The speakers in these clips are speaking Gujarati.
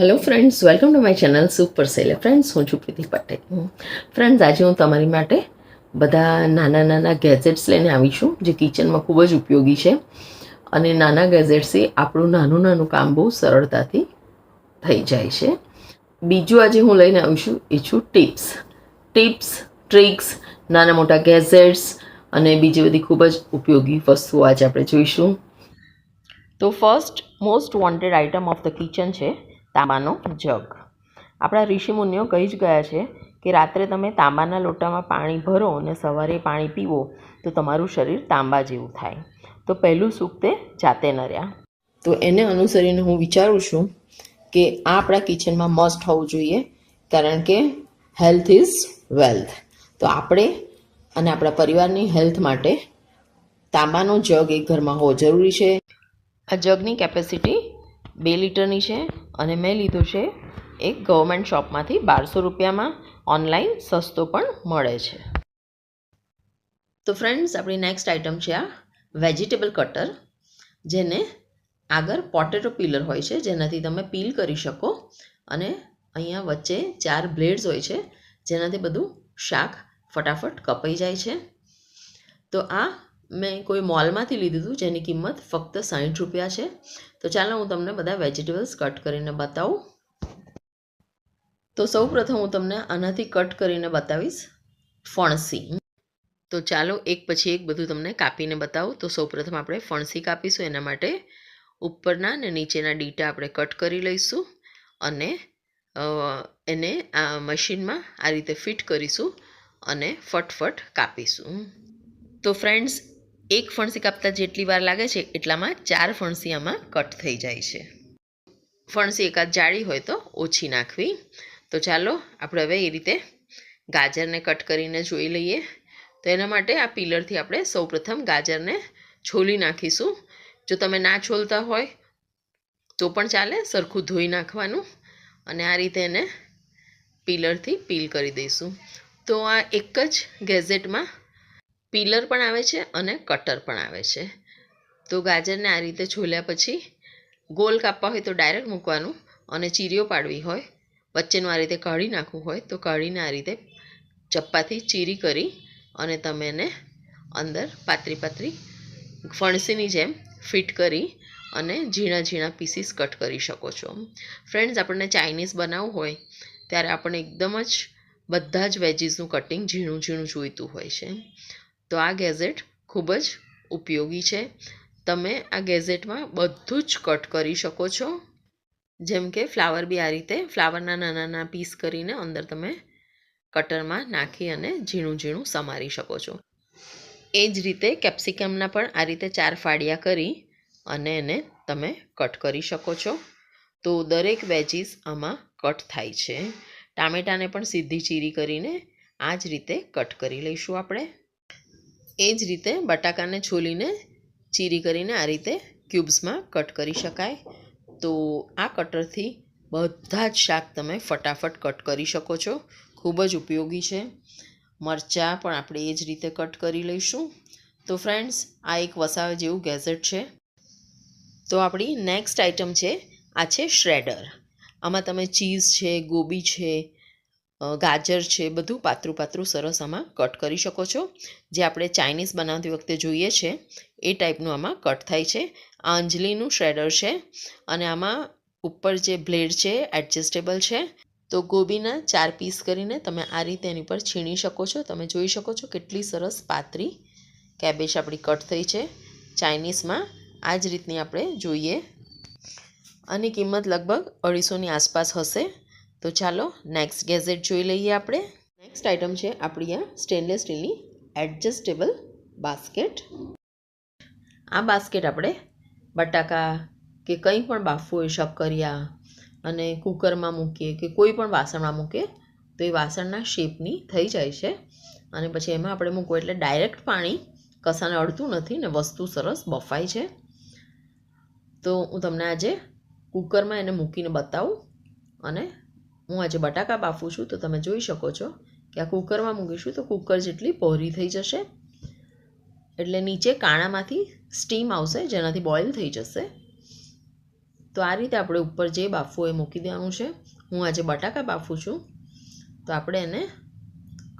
Hello friends welcome to my channel super સેલે friends હું છું પ્રીતિ પટેલ. ફ્રેન્ડ્સ આજે હું તમારી માટે બધા નાના નાના ગેજેટ્સ લઈને આવી છું, જે કિચનમાં ખૂબ જ ઉપયોગી છે. અને નાના ગેજેટ્સથી આપણું નાનું નાનું કામ બહુ સરળતાથી થઈ જાય છે. બીજું આજે હું લઈને આવી છું એ છું ટિપ્સ ટિપ્સ ટ્રિક્સ નાના મોટા ગેજેટ્સ અને બીજી બધી ખૂબ જ ઉપયોગી વસ્તુઓ આજે આપણે જોઈશું. તો first most wanted item of the kitchen છે તાંબાનો જગ. આપણા ઋષિમુનિઓ કહી જ ગયા છે કે રાત્રે તમે તાંબાના લોટામાં પાણી ભરો અને સવારે પાણી પીવો તો તમારું શરીર તાંબા જેવું થાય. તો પહેલું સુખ તે જાતે ન રહ્યા તો એને અનુસરીને હું વિચારું છું કે આ આપણા કિચનમાં મસ્ટ હોવું જોઈએ કારણ કે હેલ્થ ઇઝ વેલ્થ તો આપણે અને આપણા પરિવારની હેલ્થ માટે તાંબાનો જગ એક ઘરમાં હોવો જરૂરી છે. આ જગની કેપેસિટી બે લીટરની છે અને મેં લીધું છે એક ગવર્મેન્ટ શોપમાંથી બારસો રૂપિયામાં. ઓનલાઈન સસ્તો પણ મળે છે. તો ફ્રેન્ડ્સ, આપણી નેક્સ્ટ આઇટમ છે આ વેજીટેબલ કટર, જેને આગળ પોટેટો પીલર હોય છે, જેનાથી તમે પીલ કરી શકો. અને અહીંયા વચ્ચે ચાર બ્લેડ્સ હોય છે, જેનાથી બધું શાક ફટાફટ કપાઈ જાય છે. તો આ મેં કોઈ મોલમાંથી લીધું હતું, જેની કિંમત ફક્ત સાઠ રૂપિયા છે. તો ચાલો હું તમને બધા વેજીટેબલ્સ કટ કરીને બતાવું. તો સૌ પ્રથમ હું તમને આનાથી કટ કરીને બતાવીશ ફણસી. તો ચાલો એક પછી એક બધું તમને કાપીને બતાવું. તો સૌ પ્રથમ આપણે ફણસી કાપીશું, એના માટે ઉપરના અને નીચેના ડીટા આપણે કટ કરી લઈશું અને એને આ મશીનમાં આ રીતે ફિટ કરીશું અને ફટફટ કાપીશું. તો ફ્રેન્ડ્સ એક ફણસી કાપતા જેટલી વાર લાગે છે, એટલામાં ચાર ફણસી આમાં કટ થઈ જાય છે. ફણસી એકાદ જાળી હોય તો ઓછી નાખવી. તો ચાલો, આપણે હવે એ રીતે ગાજરને કટ કરીને જોઈ લઈએ. તો એના માટે આ પીલરથી આપણે સૌપ્રથમ ગાજરને છોલી નાખીશું. જો તમે ના છોલતા હોય, તો પણ ચાલે, સરખું ધોઈ નાખવાનું. અને આ રીતે એને પીલરથી પીલ કરી દઈશું. તો આ એક જ ગેઝેટમાં પીલર પણ આવે છે અને કટર પણ આવે છે. તો ગાજરને આ રીતે છોલ્યા પછી ગોલ કાપવા હોય તો ડાયરેક્ટ મૂકવાનું અને ચીરીઓ પાડવી હોય, વચ્ચેનું આ રીતે કાઢી નાખવું હોય તો કાઢીને આ રીતે ચપ્પાથી ચીરી કરી અને તમે એને અંદર પાતરી પાતળી ફણસીની જેમ ફિટ કરી અને ઝીણા ઝીણા પીસીસ કટ કરી શકો છો. ફ્રેન્ડ્સ, આપણને ચાઇનીઝ બનાવવું હોય ત્યારે આપણને એકદમ જ બધા જ વેજીસનું કટિંગ ઝીણું ઝીણું જોઈતું હોય છે. તો આ ગેઝેટ ખૂબ જ ઉપયોગી છે. તમે આ ગેઝેટમાં બધું જ કટ કરી શકો છો. જેમ કે ફ્લાવર બી આ રીતે ફ્લાવરના નાના નાના પીસ કરીને અંદર તમે કટરમાં નાખી અને ઝીણું ઝીણું સમારી શકો છો. એ જ રીતે કેપ્સિકમના પણ આ રીતે ચાર ફાડિયા કરી અને એને તમે કટ કરી શકો છો. તો દરેક વેજીસ આમાં કટ થાય છે. ટામેટાને પણ સીધી ચીરી કરીને આ જ રીતે કટ કરી લઈશું આપણે. એ જ રીતે બટાકાને છોલીને, ચીરી કરીને આ રીતે ક્યુબ્સમાં કટ કરી શકાય. તો આ કટરથી બધા જ શાક તમે ફટાફટ કટ કરી શકો છો. ખૂબ જ ઉપયોગી છે. મરચાં પણ આપણે એ જ રીતે કટ કરી લઈશું. તો ફ્રેન્ડ્સ, આ એક વસાવે જેવું ગેઝેટ છે. તો આપણી નેક્સ્ટ આઇટમ છે, આ છે શ્રેડર. આમાં તમે ચીઝ છે, ગોબી છે ગાજર છે, બધું પાતળું પાતળું સરસ આમાં કટ કરી શકો છો. જે આપણે ચાઇનીઝ બનાવતી વખતે જોઈએ છે, એ ટાઈપનું આમાં કટ થાય છે. આ અંજલીનું શ્રેડર છે અને આમાં ઉપર જે બ્લેડ છે એડજસ્ટેબલ છે. તો ગોબીના ચાર પીસ કરીને તમે આ રીતે એની પર છીણી શકો છો. તમે જોઈ શકો છો કેટલી સરસ પાતળી કેબેજ આપણી કટ થઈ છે. ચાઇનીઝમાં આ જ રીતની આપણે જોઈએ. આની કિંમત લગભગ અઢીસોની આસપાસ હશે. તો ચાલો નેક્સ્ટ ગેઝેટ જોઈ લઈએ આપણે. નેક્સ્ટ આઇટમ છે આપણી આ સ્ટેનલેસ સ્ટીલની એડજસ્ટેબલ બાસ્કેટ આ બાસ્કેટ આપણે બટાકા કે કંઈ પણ બાફવું હોય, શક્કરિયા અને કુકરમાં મૂકીએ કે કોઈ પણ વાસણમાં મૂકીએ, તો એ વાસણના શેપની થઈ જાય છે. અને પછી એમાં આપણે મૂકવું એટલે ડાયરેક્ટ પાણી કસાને અડતું નથી ને વસ્તુ સરસ બફાય છે. તો હું તમને આજે કુકરમાં એને મૂકીને બતાવું અને હું આજે બટાકા બાફું છું, તો તમે જોઈ શકો છો કે આ કૂકરમાં મૂકીશું તો કૂકર જેટલી પહોળી થઈ જશે. એટલે નીચે કાણામાંથી સ્ટીમ આવશે, જેનાથી બોઇલ થઈ જશે. તો આ રીતે આપણે ઉપર જે બાફવું એ મૂકી દેવાનું છે. હું આજે બટાકા બાફું છું, તો આપણે એને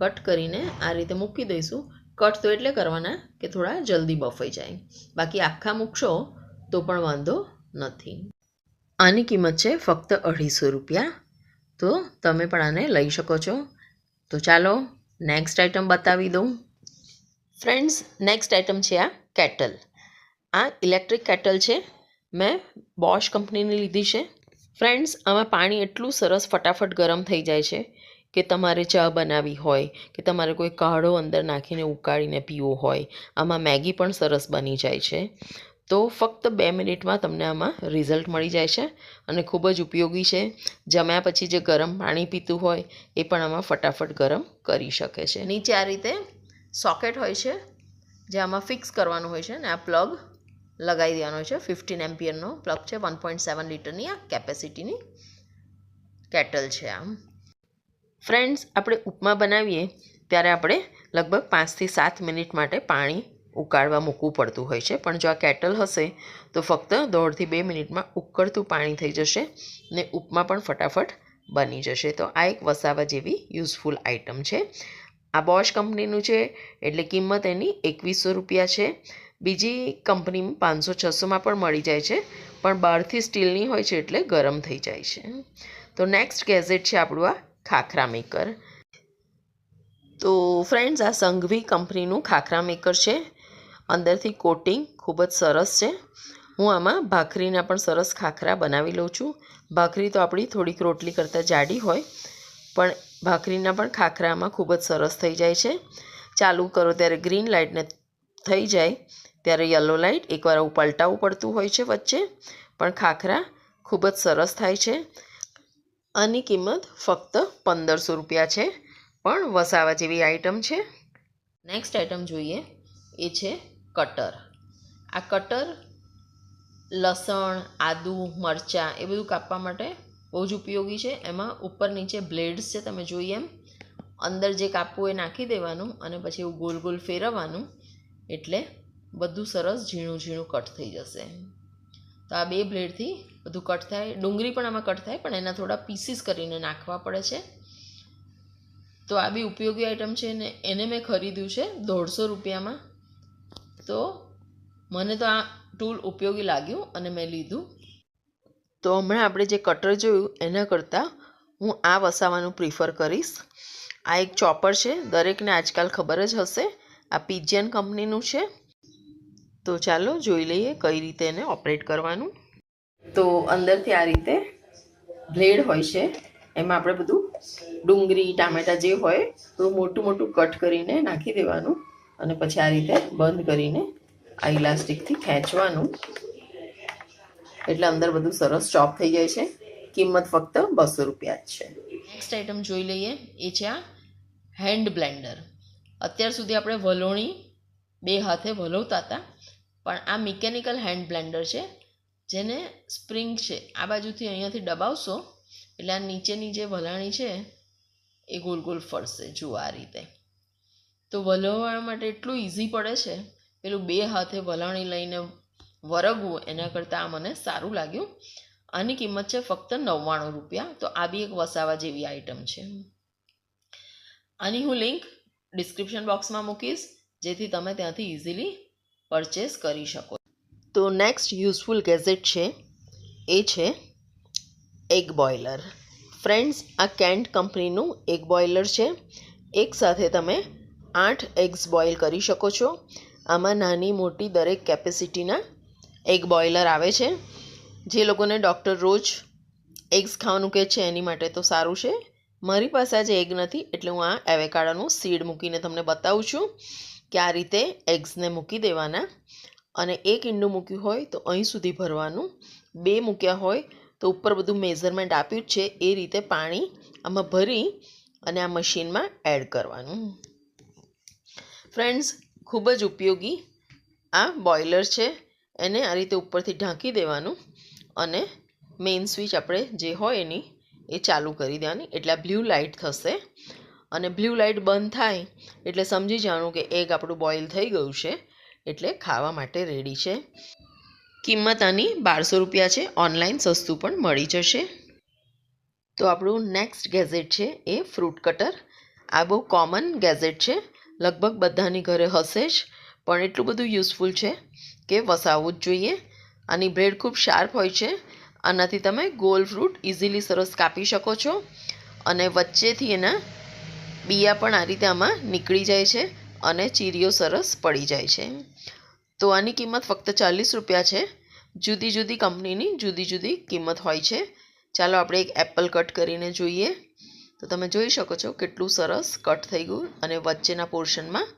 કટ કરીને આ રીતે મૂકી દઈશું. કટ તો એટલે કરવાના કે થોડા જલ્દી બફાઈ જાય. બાકી આખા મૂકશો તો પણ વાંધો નથી. આની કિંમત છે ફક્ત અઢીસો રૂપિયા. તો તમે પણ આને લઈ શકો છો. તો ચાલો નેક્સ્ટ આઇટમ બતાવી દઉં. ફ્રેન્ડ્સ નેક્સ્ટ આઇટમ છે આ કેટલ આ ઇલેક્ટ્રિક કેટલ છે. મેં બોશ કંપનીની લીધી છે. ફ્રેન્ડ્સ આમાં પાણી એટલું સરસ ફટાફટ ગરમ થઈ જાય છે કે તમારે ચા બનાવી હોય, કે તમારે કોઈ કાઢો અંદર નાખીને ઉકાળીને પીવો હોય, આમાં મેગી પણ સરસ બની જાય છે. તો ફક્ત બે મિનિટમાં તમને આમાં રિઝલ્ટ મળી જાય છે અને ખૂબ જ ઉપયોગી છે. જમ્યા પછી જે ગરમ પાણી પીતું હોય એ પણ આમાં ફટાફટ ગરમ કરી શકે છે. નીચે આ રીતે સોકેટ હોય છે, જે આમાં ફિક્સ કરવાનું હોય છે ને, આ પ્લગ લગાવી દેવાનો છે. ફિફ્ટીન એમ્પિયરનો પ્લગ છે વન પોઈન્ટ સેવન લીટરની આ કેપેસિટીની કેટલ છે આમ. ફ્રેન્ડ્સ આપણે ઉપમા બનાવીએ, ત્યારે આપણે લગભગ પાંચથી સાત મિનિટ માટે પાણી ઉકાળવા મૂકવું પડતું હોય છે. પણ જો આ કેટલ હશે, તો ફક્ત દોઢથી બે મિનિટમાં ઉકળતું પાણી થઈ જશે ને ઉપમા પણ ફટાફટ બની જશે. તો આ એક વસાવા જેવી યુઝફુલ આઇટમ છે. આ બોશ કંપનીનું છે એટલે કિંમત એની એકવીસો રૂપિયા છે. બીજી કંપની પાંચસો છસોમાં પણ મળી જાય છે, પણ બહારથી સ્ટીલની હોય છે એટલે ગરમ થઈ જાય છે. તો નેક્સ્ટ ગેઝેટ છે આપણું આ ખાખરા મેકર. તો ફ્રેન્ડ્સ, આ સંઘવી કંપનીનું ખાખરા મેકર છે. અંદરથી કોટિંગ ખૂબ જ સરસ છે. હું આમાં ભાખરીના પણ સરસ ખાખરા બનાવી લઉં છું. ભાખરી તો આપણી થોડીક રોટલી કરતાં જાડી હોય, પણ ભાખરીના પણ ખાખરામાં ખૂબ જ સરસ થઈ જાય છે. ચાલુ કરો ત્યારે ગ્રીન લાઇટને થઈ જાય, ત્યારે યલો લાઇટ એકવાર આવું પલટાવું પડતું હોય છે વચ્ચે, પણ ખાખરા ખૂબ જ સરસ થાય છે. આની કિંમત ફક્ત પંદરસો રૂપિયા છે, પણ વસાવા જેવી આઇટમ છે. નેક્સ્ટ આઇટમ જોઈએ, એ છે કટર. આ કટર લસણ, આદુ, મરચાં એ બધું કાપવા માટે બહુ જ ઉપયોગી છે. એમાં ઉપર નીચે બ્લેડ્સ છે, તમે જોઈએ એમ. અંદર જે કાપવું એ નાખી દેવાનું અને પછી એવું ગોલ ગોલ ફેરવવાનું. એટલે બધું સરસ ઝીણું ઝીણું કટ થઈ જશે. તો આ બે બ્લેડથી બધું કટ થાય. ડુંગળી પણ આમાં કટ થાય, પણ એના થોડા પીસીસ કરીને નાખવા પડે છે. તો આ બી ઉપયોગી આઈટમ છે ને એને મેં ખરીદ્યું છે દોઢસો રૂપિયામાં. તો મને તો આ ટૂલ ઉપયોગી લાગ્યું અને મેં લીધું. તો હમણાં આપણે જે કટર જોયું, એના કરતાં હું આ વસાવાનું પ્રિફર કરીશ. આ એક ચોપર છે, દરેકને આજકાલ ખબર જ હશે. આ પીજિયન કંપનીનું છે. તો ચાલો જોઈ લઈએ કઈ રીતે એને ઓપરેટ કરવાનું. તો અંદરથી આ રીતે બ્લેડ હોય છે. એમાં આપણે બધું ડુંગળી, ટામેટાં જે હોય થોડું મોટું મોટું કટ કરીને નાખી દેવાનું. અને પછી આ રીતે બંધ કરીને આ ઇલાસ્ટિકથી ખેંચવાનું. એટલે અંદર બધું સરસ ચોપ થઈ જાય છે. કિંમત ફક્ત બસો રૂપિયા જ છે. નેક્સ્ટ આઈટમ જોઈ લઈએ. એ છે આ હેન્ડ બ્લેન્ડર અત્યાર સુધી આપણે વલોણી બે હાથે વલોવતા હતા. પણ આ મિકેનિકલ હેન્ડ બ્લેન્ડર છે, જેને સ્પ્રિંગ છે. આ બાજુથી અહીંયાથી દબાવશો, એટલે આ નીચેની જે વલાણી છે, એ ગોલ ગોલ ફરશે. જુઓ આ રીતે. તો વલોવવા માટે એટલું ઇઝી પડે છે. પેલું બે હાથે વલાણી લઈને વરગવું એના કરતાં આ મને સારું લાગ્યું. આની કિંમત છે ફક્ત નવ્વાણું રૂપિયા. તો આ બી એક વસાવા જેવી આઈટમ છે. આની હું લિંક ડિસ્ક્રિપ્શન બોક્સમાં મૂકીશ, જેથી તમે ત્યાંથી ઇઝીલી પરચેસ કરી શકો. તો નેક્સ્ટ યુઝફુલ ગેઝેટ છે, એ છે એગ બોઇલર ફ્રેન્ડ્સ આ કેન્ટ કંપનીનું એગ બોઇલર છે. એક સાથે તમે આઠ એગ્સ બોઇલ કરી શકો છો. આમાં નાની મોટી દરેક કેપેસિટીના એગ બોઇલર આવે છે. જે લોકોને ડૉક્ટર રોજ એગ્સ ખાવાનું કહે છે એની માટે તો સારું છે. મારી પાસે આજે એગ નથી એટલે હું આ એવેકાડાનું સીડ મૂકીને તમને બતાવું છું કે આ રીતે એગ્સને મૂકી દેવાના. અને એક ઈંડું મૂક્યું હોય તો અહીં સુધી ભરવાનું. બે મૂક્યા હોય તો ઉપર બધું મેઝરમેન્ટ આપ્યું જ છે. એ રીતે પાણી આમાં ભરી અને આ મશીનમાં એડ કરવાનું. ફ્રેન્ડ્સ ખૂબ જ ઉપયોગી આ બોઇલર છે. એને આ રીતે ઉપરથી ઢાંકી દેવાનું અને મેઇન સ્વિચ આપણે જે હોય એની, એ ચાલુ કરી દેવાની. એટલે આ બ્લુ લાઇટ થશે. અને બ્લુ લાઇટ બંધ થાય એટલે સમજી જવાનું કે એગ આપણું બોઇલ થઈ ગયું છે. એટલે ખાવા માટે રેડી છે. કિંમત આની બારસો રૂપિયા છે. ઓનલાઈન સસ્તું પણ મળી જશે. તો આપણું નેક્સ્ટ ગેઝેટ છે એ ફ્રૂટ કટર આ બહુ કોમન ગેઝેટ છે. લગભગ બધાની ઘરે હશે જ. પણ એટલું બધું યુઝફુલ છે કે વસાવવું જ જોઈએ. આની બ્રેડ ખૂબ શાર્પ હોય છે. આનાથી તમે ગોલ ફ્રૂટ ઇઝીલી સરસ કાપી શકો છો. અને વચ્ચેથી એના બિયા પણ આ રીતે આમાં નીકળી જાય છે અને ચીરીઓ સરસ પડી જાય છે. તો આની કિંમત ફક્ત ચાલીસ રૂપિયા છે. જુદી જુદી કંપનીની જુદી જુદી કિંમત હોય છે. ચાલો આપણે એક એપલ કટ કરીને જોઈએ. તો તમે જોઈ શકો છો કેટલું સરસ કટ થઈ ગયું અને વચ્ચેના પોર્શનમાં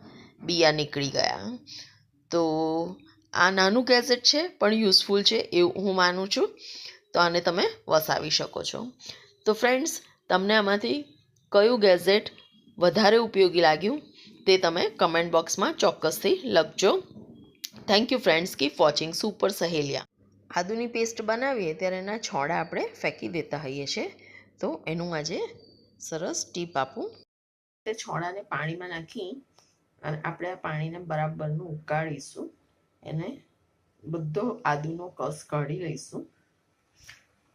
બિયા નીકળી ગયા. તો આ નાનું ગેઝેટ છે, પણ યુઝફુલ છે એવું હું માનું છું. તો આને તમે વસાવી શકો છો. તો ફ્રેન્ડ્સ, તમને આમાંથી કયું ગેઝેટ વધારે ઉપયોગી લાગ્યું તે તમે કમેન્ટ બોક્સમાં ચોક્કસથી લખજો. Thank you friends keep watching super સહેલિયા આદુની પેસ્ટ બનાવીએ ત્યારે એના છોડા આપણે ફેંકી દેતા હોઈએ છીએ. તો એનું આજે સરસ ટીપ આપું. તે છોડાને પાણીમાં નાખી અને આપણે આ પાણીને બરાબરનું ઉકાળીશું. એને બધો આદુનો કસ કાઢી લઈશું.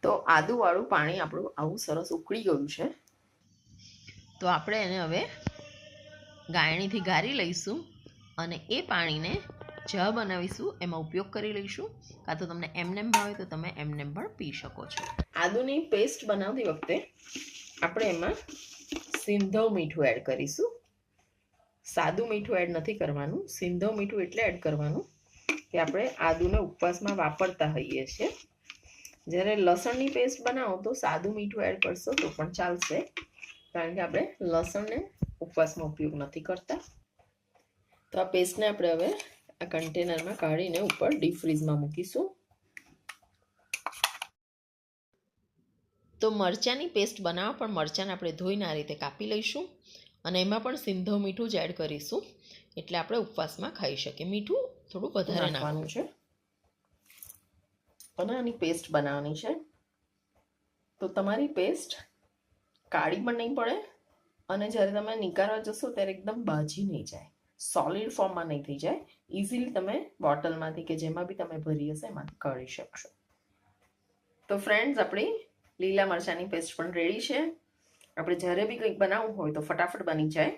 તો આદુવાળું પાણી આપણું આવું સરસ ઉકળી ગયું છે. તો આપણે એને હવે ગાયણીથી ગાળી લઈશું અને એ પાણીને ચા બનાવીશું. એમાં ઉપયોગ કરી લઈશું. કાં તો તમને એમનેમ ભાવે તો તમે એમનેમ પણ પી શકો છો. આદુની પેસ્ટ બનાવતી વખતે આપણે એમાં સિંધવ મીઠું એડ કરીશું. સાદું મીઠું એડ નથી કરવાનું. સિંધવ મીઠું એટલે એડ કરવાનું કે આપણે આદુને ઉપવાસમાં વાપરતા હોઈએ છીએ. જ્યારે લસણની પેસ્ટ બનાવો તો સાદું મીઠું એડ કરશો તો પણ ચાલશે. કારણ કે આપણે લસણને ઉપવાસમાં ઉપયોગ નથી કરતા. તો આ પેસ્ટને આપણે હવે આ કન્ટેનરમાં કાઢીને ઉપર ડીપ ફ્રીઝમાં મૂકીશું. તો મરચાંની પેસ્ટ બનાવવા પણ મરચાંને આપણે ધોઈને આ રીતે કાપી લઈશું અને એમાં પણ સિંધો મીઠું જ એડ કરીશું. એટલે આપણે ઉપવાસમાં ખાઈ શકીએ. મીઠું થોડું વધારે નાખવાનું છે. અને આની પેસ્ટ બનાવવાની છે. તો તમારી પેસ્ટ કાળી પણ નહીં પડે અને જ્યારે તમે નિકાળવા જશો ત્યારે એકદમ બાજી નહીં જાય. સોલિડ ફોર્મમાં નહીં થઈ જાય. ઇઝીલી તમે બોટલમાંથી કે જેમાં બી તમે ભરી હશે એમાંથી કાઢી શકશો. તો ફ્રેન્ડ્સ આપણી લીલા મરચાંની પેસ્ટ પણ રેડી છે. આપણે જ્યારે બી કંઈક બનાવવું હોય તો ફટાફટ બની જાય.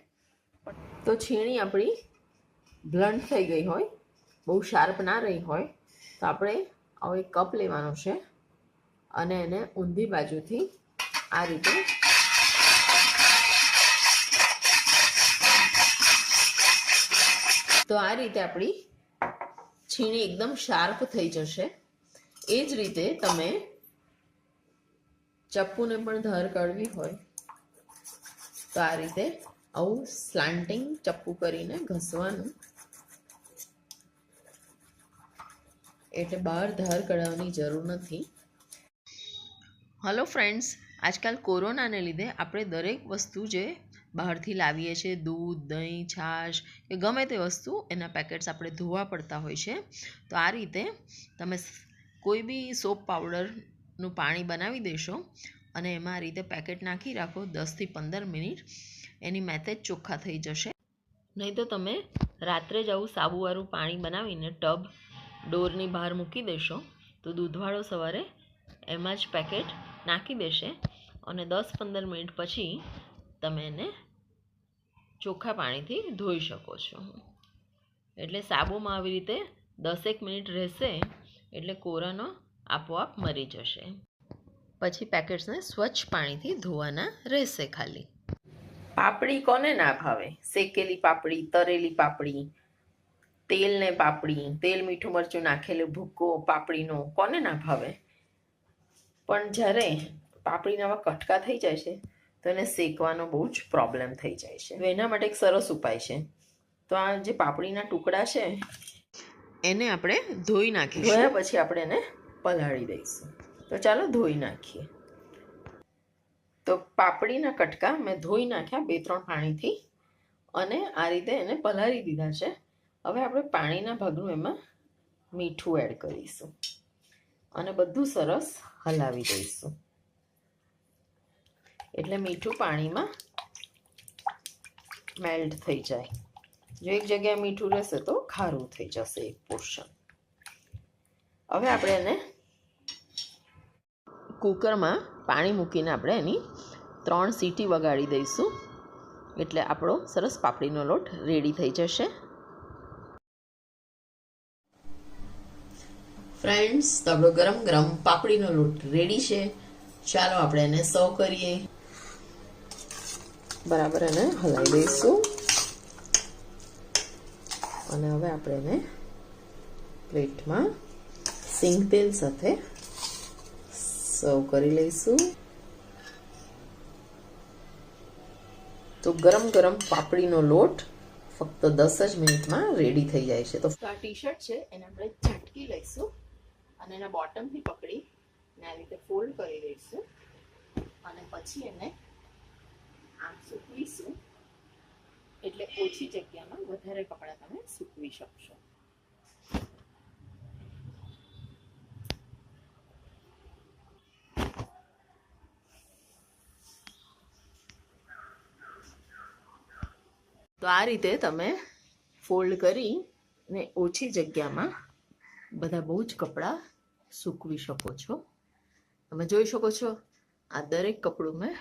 તો છીણી આપણી બ્લન્ટ થઈ ગઈ હોય, બહુ શાર્પ ના રહી હોય, તો આપણે આવો એક કપ લેવાનો છે અને એને ઊંધી બાજુથી આ રીતે તો આ રીતે આપણી છીણી એકદમ શાર્પ થઈ જશે. એ જ રીતે તમે ચપ્પુને પણ ધાર કાઢવી હોય, તો આ રીતે આવું સ્લાન્ટિંગ ચપ્પુ કરીને ઘસવાનું. એટલે બહાર ધાર કઢાવવાની જરૂર નથી. હલો ફ્રેન્ડ્સ આજકાલ કોરોનાને લીધે આપણે દરેક વસ્તુ જે બહારથી લાવીએ છીએ, દૂધ, દહીં, છાશ, કે ગમે તે વસ્તુ, એના પેકેટ્સ આપણે ધોવા પડતા હોય છે. તો આ રીતે તમે કોઈ બી સોપ પાવડરનું પાણી બનાવી દેશો અને એમાં આ રીતે પેકેટ નાખી રાખો દસથી પંદર મિનિટ. એની મેથેજ ચોખ્ખા થઈ જશે. નહીં તો તમે રાત્રે જ આવું સાબુવાળું પાણી બનાવીને ટબ ડોરની બહાર મૂકી દેશો. તો દૂધવાળો સવારે એમાં જ પેકેટ નાખી દેશે અને દસ પંદર મિનિટ પછી તમે એને ચોખ્ખા પાણીથી ધોઈ શકો છો. એટલે સાબુમાં આવી રીતે દસેક મિનિટ રહેશે એટલે કોરાનો આપોઆપ મરી જશે. પછી પેકેટ્સને સ્વચ્છ પાણીથી ધોવાના રહેશે ખાલી. પાપડી કોને ના ભાવે? શેકેલી પાપડી તરેલી પાપડી તેલ ને પાપડી તેલ મીઠું મરચું નાખેલું ભૂકો પાપડીનો કોને ના ભાવે? પણ જ્યારે પાપડીના આવા કટકા થઈ જાય છે તો એને શેકવાનો બહુ જ પ્રોબ્લેમ થઈ જાય છે. એના માટે એક સરસ ઉપાય છે. તો આ જે પાપડીના ટુકડા છે એને આપણે ધોઈ નાખીશું. ધોયા પછી આપણે એને પલાળી દઈશું. તો ચાલો ધોઈ નાખીએ. તો પાપડીના કટકા મેં ધોઈ નાખ્યા બે ત્રણ પાણીથી અને આ રીતે એને પલાળી દીધા છે. હવે આપણે પાણીના ભાગનું એમાં મીઠું એડ કરીશું. અને બધું સરસ હલાવી દઈશું. એટલે મીઠું પાણીમાં મેલ્ટ થઈ જાય. જો એક જગ્યાએ મીઠું રહેશે તો ખારું થઈ જશે એક પોર્શન હવે આપણે એને કુકરમાં પાણી મૂકીને આપણે એની ત્રણ સીટી વગાડી દઈશું. એટલે આપણો સરસ પાપડીનો લોટ રેડી થઈ જશે. ફ્રેન્ડ્સ તો આપણો ગરમ ગરમ પાપડીનો લોટ રેડી છે. ચાલો આપણે એને સર્વ કરીએ. બરાબર એને હલાવી દઈશું. અને હવે આપણે એને પ્લેટમાં સિંગ તેલ સાથે સર્વ કરી લઈશું. તો ગરમ ગરમ પાપડીનો લોટ ફક્ત દસ જ મિનિટમાં રેડી થઈ જાય છે. તો આ ટી શર્ટ છે, એને આપણે ઝટકી લઈશું અને એના બોટમથી પકડી ને આ રીતે ફોલ્ડ કરી દઈશું. અને પછી એને આમ સૂકવીશું. એટલે ઓછી જગ્યામાં વધારે કપડાં તમે સૂકવી શકશો. તો આ રીતે તમે ફોલ્ડ કરી ને ઓછી જગ્યામાં બધા બહુ જ કપડાં સૂકવી શકો છો. તમે જોઈ શકો છો, આ દરેક કપડું મેં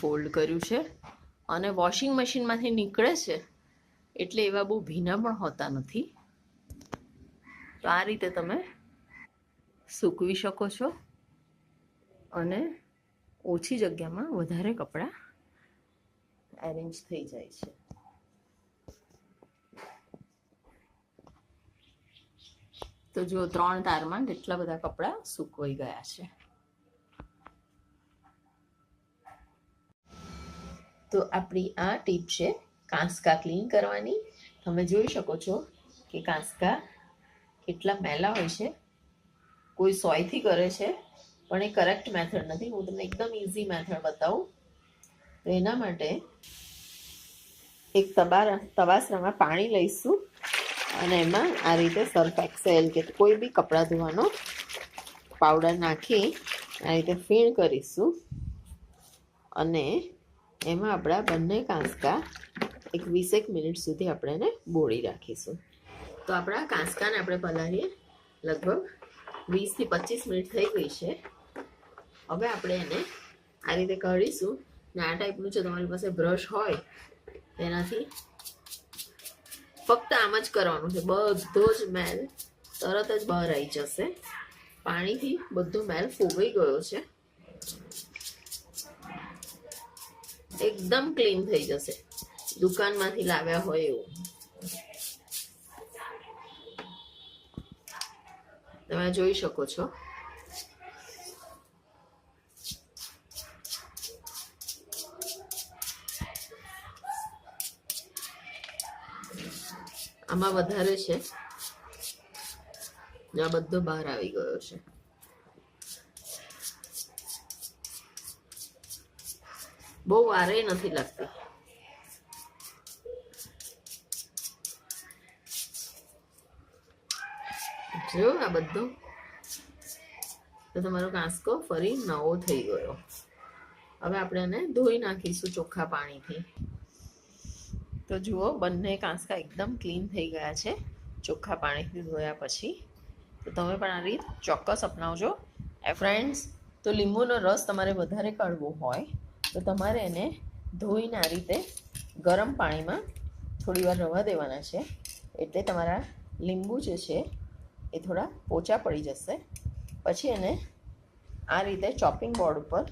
ફોલ્ડ કર્યું છે અને વોશિંગ મશીનમાંથી નીકળે છે એટલે એવા બહુ ભીના પણ હોતા નથી. તો આ રીતે તમે સૂકવી શકો છો અને ઓછી જગ્યામાં વધારે કપડાં એરેન્જ થઈ જાય છે તો જો ત્રણ તારમાં કેટલા બધા કપડાં સૂકવાઈ ગયા છે. તો આપણી આ ટીપ છે, કાંસકા ક્લીન કરવાની. તમે જોઈ શકો છો કે કાંસકા કેટલા મેલા હોય છે. કોઈ સોયથી કરે છે, પણ એ કરેક્ટ મેથડ નથી. હું તમને એકદમ ઇઝી મેથડ બતાવું. તો એના માટે એક તબા તવાસરામાં પાણી લઈશું અને એમાં આ રીતે સર્ફ એક્સેલ કે કોઈ બી કપડાં ધોવાનો પાવડર નાખી આ રીતે ફીણ કરીશું અને એમાં આપણા બંને કાંસકા એક વીસેક મિનિટ સુધી આપણે એને બોળી રાખીશું. તો આપણા કાંસકાને આપણે પલાળીએ લગભગ વીસથી પચીસ મિનિટ થઈ ગઈ છે. હવે આપણે એને આ રીતે કાઢીશું ને આ ટાઈપનું જો તમારી પાસે બ્રશ હોય તેનાથી ફક્ત આમ જ કરવાનું છે. બધો જ મેલ તરત જ બહાર આવી જશે. પાણીથી બધો મેલ ફૂવાઈ ગયો છે. એકદમ ક્લીન થઈ જશે. દુકાનમાંથી લાવ્યા હોય એવું. તમે જોઈ શકો છો. આમાં વધારે છે. આ બધો બહાર આવી ગયો છે. બહુ વારે નથી લાગતી. જો આ બધો. તો તમારો કાંસકો ફરી નવો થઈ ગયો. હવે આપણે એને ધોઈ નાખીશું ચોખ્ખા પાણીથી. તો જુઓ, બંને કાંસકા એકદમ ક્લીન થઈ ગયા છે. ચોખ્ખા પાણીથી ધોયા પછી. તો તમે પણ આ રીત ચોક્કસ અપનાવજો. એ ફ્રેન્ડ્સ તો લીંબુનો રસ તમારે વધારે કાઢવો હોય, તો તમારે એને ધોઈને આ રીતે ગરમ પાણીમાં થોડી વાર રવા દેવાના છે. એટલે તમારા લીંબુ જે છે, એ થોડા પોચા પડી જશે. પછી એને આ રીતે ચોપિંગ બોર્ડ ઉપર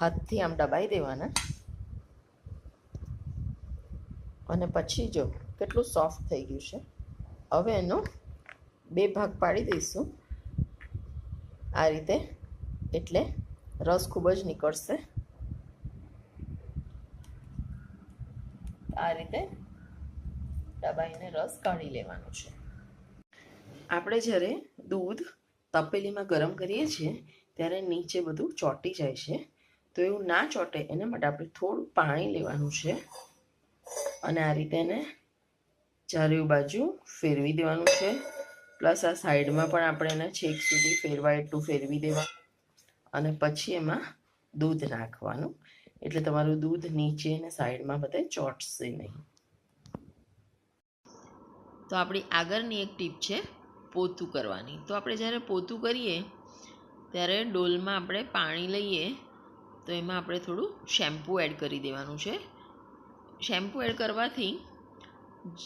હાથથી આમ દબાઈ દેવાના. અને પછી જો, કેટલું સોફ્ટ થઈ ગયું છે. હવે એનો બે ભાગ પાડી દઈશું. આ રીતે એટલે રસ ખૂબ જ નીકળશે. આ રીતે દબાઈને રસ કાઢી લેવાનો છે. આપણે જ્યારે દૂધ તપેલીમાં ગરમ કરીએ છીએ, ત્યારે નીચે બધું ચોંટી જાય છે. તો એવું ના ચોંટે, એના માટે આપણે થોડું પાણી લેવાનું છે. અને આ રીતે એને ચારેય બાજુ ફેરવી દેવાનું છે. પ્લસ આ સાઈડમાં પણ આપણે એને છેક સુધી ફેરવાય એટલું ફેરવી દેવા. અને પછી એમાં દૂધ નાખવાનું. એટલે તમારું દૂધ નીચે અને સાઈડમાં બધે ચોંટશે નહીં. તો આપણી આગળની એક ટીપ છે પોતું કરવાની. તો આપણે જ્યારે પોતું કરીએ, ત્યારે ડોલમાં આપણે પાણી લઈએ, તો એમાં આપણે થોડું શેમ્પૂ એડ કરી દેવાનું છે. શેમ્પૂ એડ કરવાથી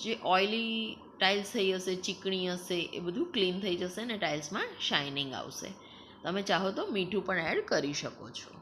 જે ઓઇલી ટાઇલ્સ થઈ હશે, ચીકણી હશે, એ બધું ક્લીન થઈ જશે ને ટાઇલ્સમાં શાઇનિંગ આવશે. તમે ચાહો તો મીઠું પણ એડ કરી શકો છો.